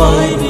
বাইরে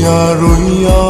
rüya rüya.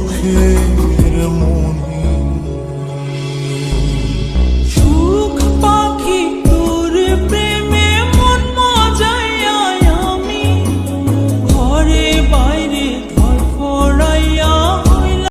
okay.